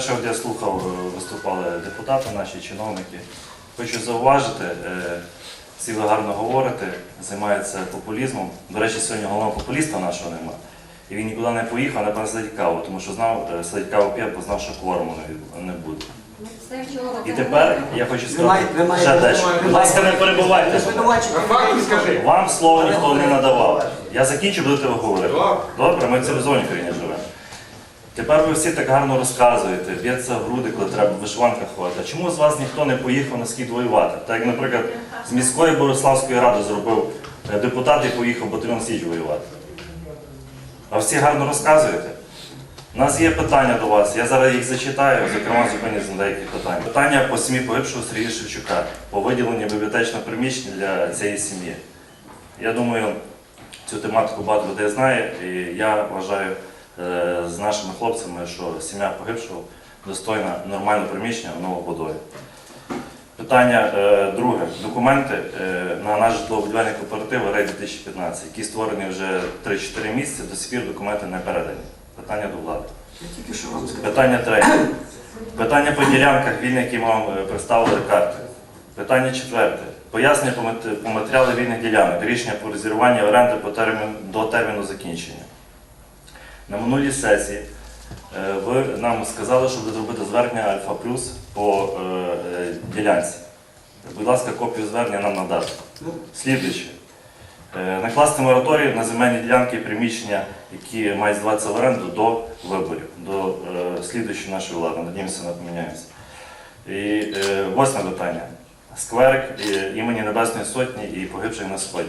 Е, Перше, от я слухав, е, виступали депутати, наші чиновники. Хочу зауважити, е, всі ви гарно говорите, займаються популізмом. До речі, сьогодні головного популіста нашого нема. І він нікуди не поїхав, напевно, сидить каву, тому що знав, е, сидить каву п'є, бо знав, що кворуму не буде. І тепер я хочу сказати ще дещо. Будь ласка, не перебувайте. Вам слово ніхто не надавав. Я закінчу, будете ви говорити. Добре. Ми в цивілізованій країні живемо. Тепер ви всі так гарно розказуєте, б'ється в груди, коли треба в вишиванках ходити. А чому з вас ніхто не поїхав на схід воювати? Так як, наприклад, з міської Бориславської ради зробив е, депутат і поїхав батальйон Січ воювати. А всі гарно розказуєте. У нас є питання до вас, я зараз їх зачитаю, зокрема зупинюсь на деяких питань. Питання по сім'ї погибшого Сергія Шевчука, по виділенню бібліотечного приміщення для цієї сім'ї. Я думаю, цю тематику багато людей знає, і я вважаю з нашими хлопцями, що сім'я погибшого достойна нормального приміщення в новобудові. Питання е, друге. Документи е, на наш житлово-будівельний кооператив «Рей 2015, який створений вже 3-4 місяці, до сих пір документи не передані. Питання до влади. Питання третє. Питання по ділянках вільних, які ми вам е, представили карти. Питання четверте. Пояснення по матеріалу вільних ділянок. Рішення про розірвання оренди по терміну, до терміну закінчення. На минулій сесії е, ви нам сказали, що буде зробити звернення Альфа Плюс по е, е, ділянці. Будь ласка, копію звернення нам надати. Слідуюче. Е, Накласти мораторій на земельні ділянки і приміщення, які мають здаватися в оренду до виборів, до слідуючої нашої влади. Надіємося, не поміняємося. І восьме питання. Скверик імені Небесної Сотні і погибших на сході.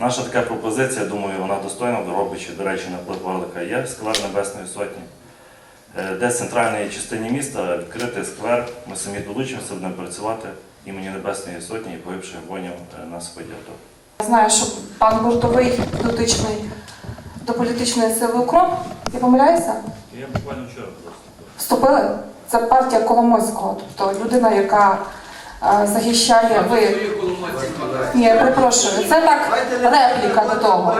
Наша така пропозиція, думаю, вона достойна, доробичі, до речі, на вплив Орлика є сквер Небесної Сотні. Е, Де в центральній частині міста відкритий сквер, ми самі долучимося, будемо працювати імені Небесної Сотні і погибших воїнів е, на сході АТО. Я знаю, що пан Буртовий дотичний до політичної сили укроп. Я помиляюся? Я буквально вчора просто. Вступили? Це партія Коломойського, тобто людина, яка захищає ви. Ні, я перепрошую. Це так репліка до того.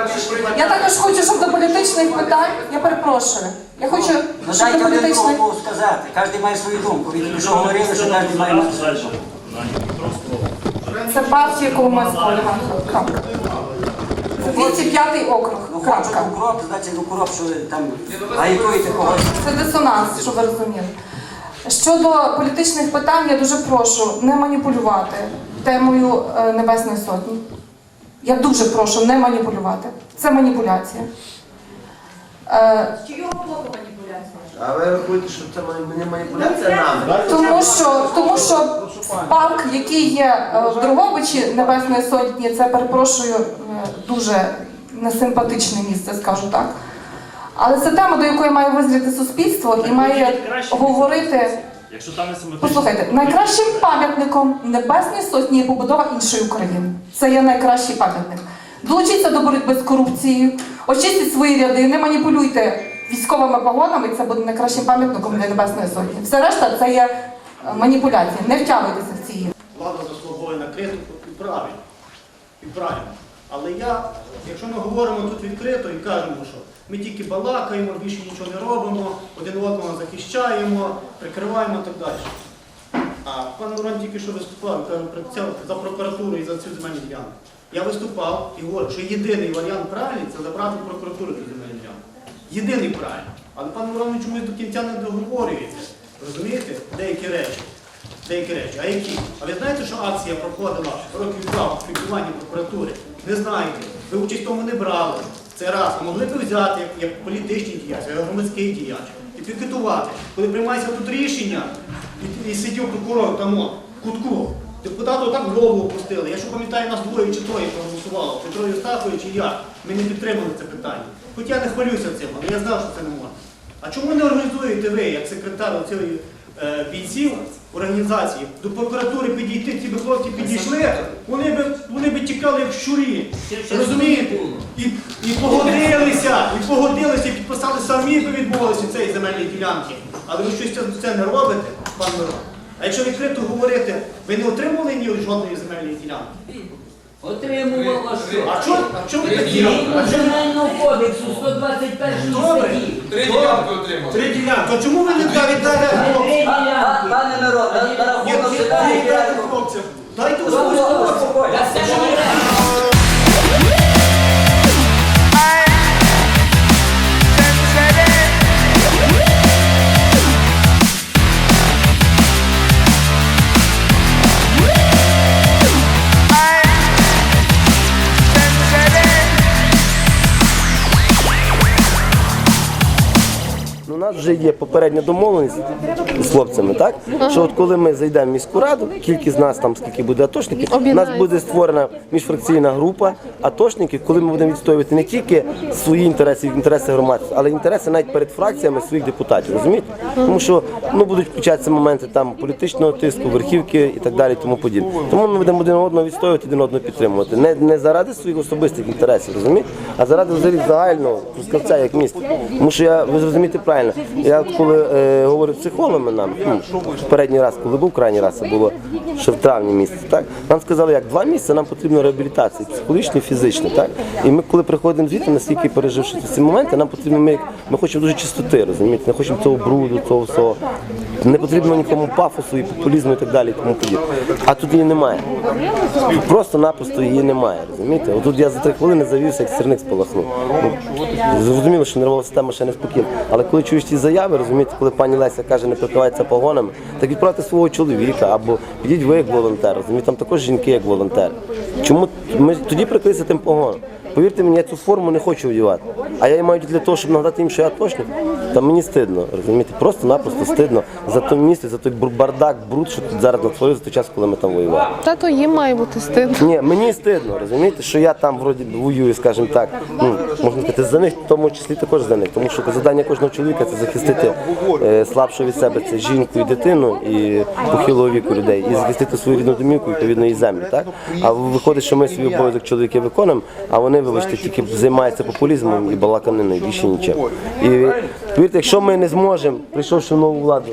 Я також хочу, щоб до політичних питань. Я перепрошую. Я хочу, Ну щоб дайте до один політичних. другому сказати. Кожен має свою думку. Ви тільки що говорили, що кожен має мати. Це партія Коломойського Олега. Крапка. Це 205 округ. Ну хочу Крапка. укроп, значить укроп, що ви там гайкуєте когось. Це дисонанс, щоб ви розуміли. Щодо політичних питань, я дуже прошу не маніпулювати темою е, Небесної Сотні. Я дуже прошу не маніпулювати. Це маніпуляція. Е, Чийого боку маніпуляція? А ви рахуєте, що це не маніпуляція нами? Тому що, тому що парк, який є е, в Дрогобичі Небесної Сотні, це перепрошую дуже несимпатичне місце, скажу так. Але це тема, до якої має визріти суспільство і має говорити. Якщо там не симпатично. Послухайте, найкращим пам'ятником Небесної Сотні є побудова іншої України. Це є найкращий пам'ятник. Долучіться до боротьби з корупцією, очистіть свої ряди, не маніпулюйте військовими погонами, і це буде найкращим пам'ятником для Небесної Сотні. Все решта це є е, маніпуляція. Не втягуйтеся в ці влада заслуговує на критику і правильно. І правильно. Але я, якщо ми говоримо тут відкрито і кажемо, що ми тільки балакаємо, більше нічого не робимо, один одного захищаємо, прикриваємо і так далі. А пан Мирон тільки що виступав, каже, за прокуратуру і за цю земельну ділянку. Я виступав і говорю, що єдиний варіант правильний це забрати прокуратуру цю земельну ділянку. Єдиний правильний. Але пан Мирон чомусь до кінця не договорюється. Розумієте? Деякі речі. Деякі речі. А які? А ви знаєте, що акція проходила років два в фіксуванні прокуратури? Не знаєте. Ви участь тому не брали. Це раз. А могли б взяти як, політичний діяч, як громадський діяч і пікетувати. Коли приймається тут рішення, і, і сидів прокурор там в кутку. Депутату так голову опустили. Я що пам'ятаю, нас двоє чи троє проголосувало. Петро Євстахович і я. Ми не підтримали це питання. Хоч я не хвалюся цим, але я знав, що це не можна. А чому не організуєте ви, як секретар цієї е, бійців організації, до прокуратури підійти, ці би хлопці підійшли, вони би, вони би тікали як щурі. Розумієте? І, і погодилися, і погодилися, і підписали самі би відмовилися цієї земельної ділянки. Але ви щось це, це не робите, пан Мирон. А якщо відкрито говорити, ви не отримали ні жодної земельної ділянки? Отримувала що? А чому а чому ви такі? А кодексу 121 Добре. статті. Три ділянки отримали. Три ділянки. А чому ви не віддаєте далі хлопцям? Пане Миро, на рахунок дайте хлопцям. Нас вже є попередня домовленість з хлопцями, так? Що от коли ми зайдемо в міську раду, кількість нас там, скільки буде атошників, у нас буде створена міжфракційна група атошників, коли ми будемо відстоювати не тільки свої інтереси, інтереси громадськості, але й інтереси навіть перед фракціями своїх депутатів. Розумієте? Тому що ну, будуть включатися моменти там політичного тиску, верхівки і так далі, тому подібне. Тому ми будемо один одного відстоювати, один одного підтримувати. Не, не заради своїх особистих інтересів, розумієте? А заради взагалі загального Трускавця як міста. Тому що я ви зрозумієте правильно. Я коли е, говорю з психологами нам, ну, передній раз, коли був крайній раз, це було ще в травні місяці, так нам сказали, як два місяці нам потрібна реабілітація, психологічна і фізична. Так? І ми, коли приходимо звідти, наскільки переживши ці моменти, нам потрібно ми, ми хочемо дуже чистоти, розумієте, не хочемо цього бруду, цього всього. Не потрібно нікому пафосу і популізму і так далі. І тому подібне. А тут її немає. Просто-напросто її немає. Розумієте? Отут я за три хвилини завівся, як сирник спалахнув. Ну, зрозуміло, що нервова система ще не спокійна. Але коли чуєш ті заяви, розумієте, коли пані Леся каже, не прикривається погонами, так відправте свого чоловіка або підіть ви як волонтер. Розумієте, там також жінки як волонтери. Чому ми тоді прикрилися тим погоном? Повірте мені, я цю форму не хочу вдівати. А я її маю для того, щоб нагадати їм, що я точно. Та мені стидно, розумієте? Просто-напросто стидно за той місце, за той бардак, бруд, що тут зараз натворив за той час, коли ми там воювали. Та то їм має бути стидно. Ні, мені стидно, розумієте, що я там вроді воюю, скажімо так. Ну, можна сказати, за них, в тому числі також за них. Тому що завдання кожного чоловіка це захистити е, слабшу від себе це жінку і дитину і похилого віку людей, і захистити свою рідну домівку, відповідно, і землю. Так? А виходить, що ми свій обов'язок чоловіки виконуємо, а вони, вибачте, тільки займаються популізмом і балаканиною, більше нічим. І повірте, якщо ми не зможемо, прийшовши в нову владу,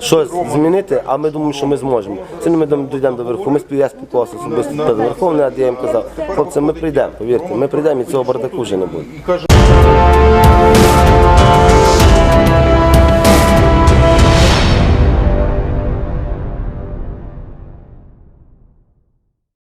щось змінити, а ми думаємо, що ми зможемо. Це не ми дійдемо до верху. Ми я спілкувався особисто до Верховної Ради, я їм казав, хлопці, ми прийдемо, повірте, ми прийдемо і цього бардаку вже не буде.